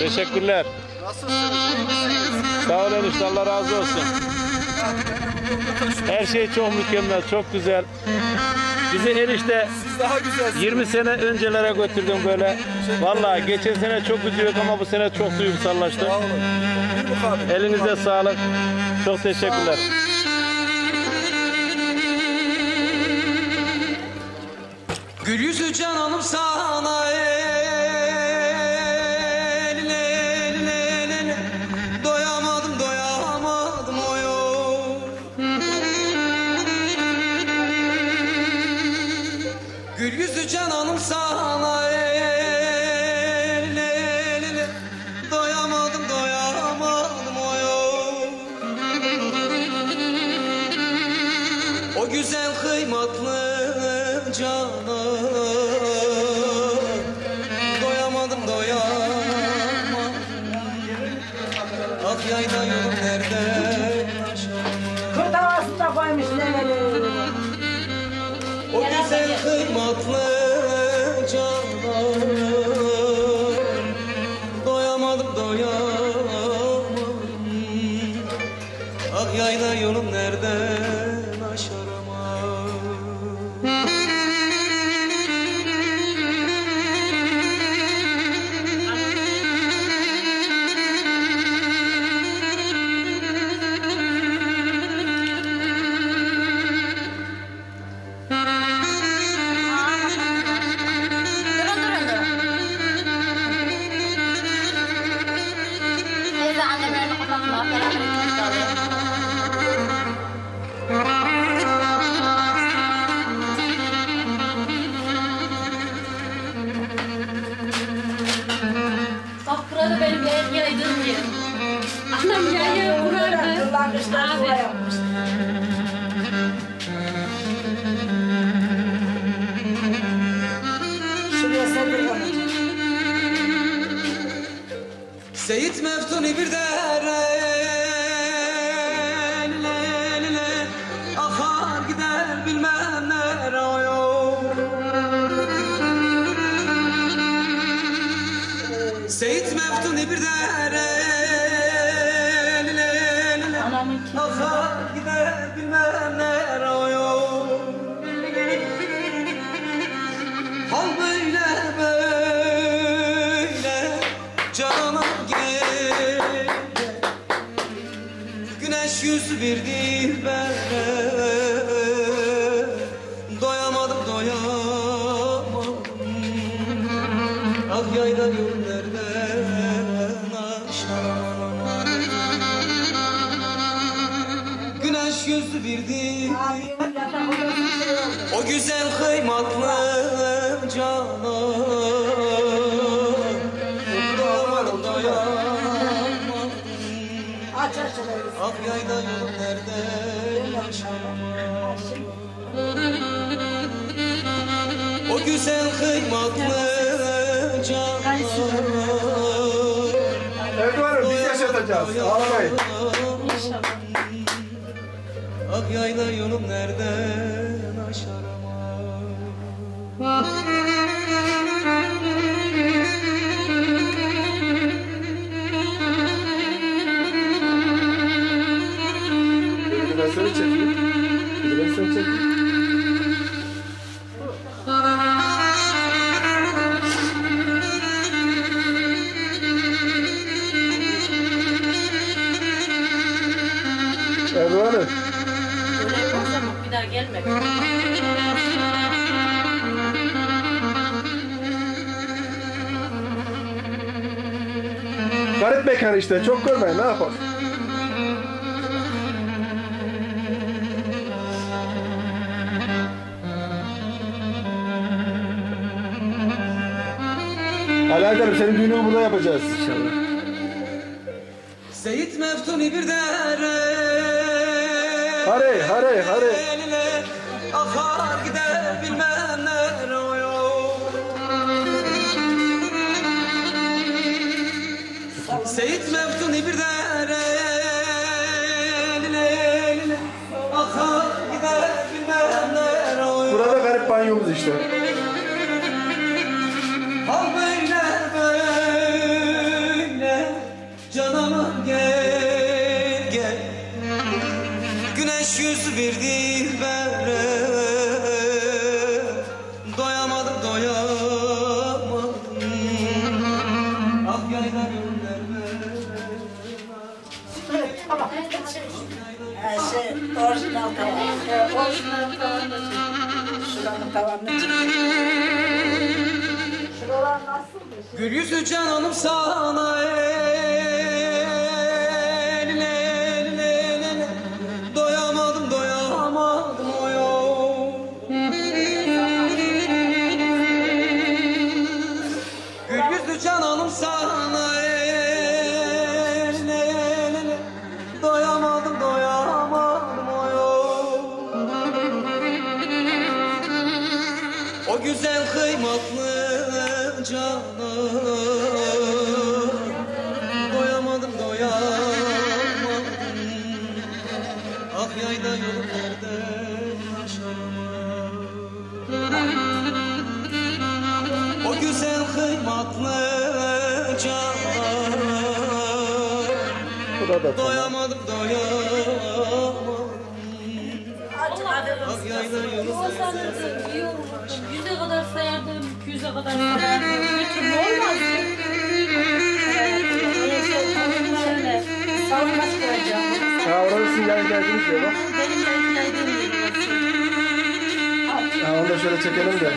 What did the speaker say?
Teşekkürler. Nasılsınız? Sağ olun işte Allah razı olsun. Her şey çok mükemmel, çok güzel. Bizi enişte Siz daha güzelsiniz. 20 sene öncelere götürdüm böyle. Vallahi geçen sene çok üzüyorduk ama bu sene çok duygusallaştım. Sağ olun. Bir sağlık. Çok teşekkürler. Gül yüzü cananım sana el, Akar gider bilmem nere oy, oy. Hal böyle böyle canım gel Güneş yüzü bir dilbere Doyamadım Güneş yüzü bir dil Abimin yatak odası şey oldu. o güzel kıymatlı şurayı. Ah yayda yolum nerede yaşamam O güzel kıymatlı cana Erdoğan'ım biz yaşatacağız. Ağlamayın. Ah yayda yolum nereden aşarım Bir Garip mekan işte. Çok görmeyin. Ne yapalım? Ali senin düğününü burada yapacağız. İnşallah. Seyit Meftuni bir dere Hare, hare, hare. Akar gider bilmem banyomuz işte. Al böyle böyle canımın gel gel Güneş yüzlü bir dilbere Doyamadım doyamadım Ah yayla gönder beni Her ee, şey orijinal tamam. Ee, orijinal tamam. Şuranın tavanını. Şuralar nasıldı? Gül yüzlü cananım sana eline Burada da tamam. Doyamadım doyamadım iyi olurdu. Yüze kadar sayardım, yüze kadar sayardım. Şey, tavanlarını savunmaz koyacağım. Sizin yayın geldiniz diyor bak. Benim yayın yeri orası. Ha onu da şöyle çekelim de.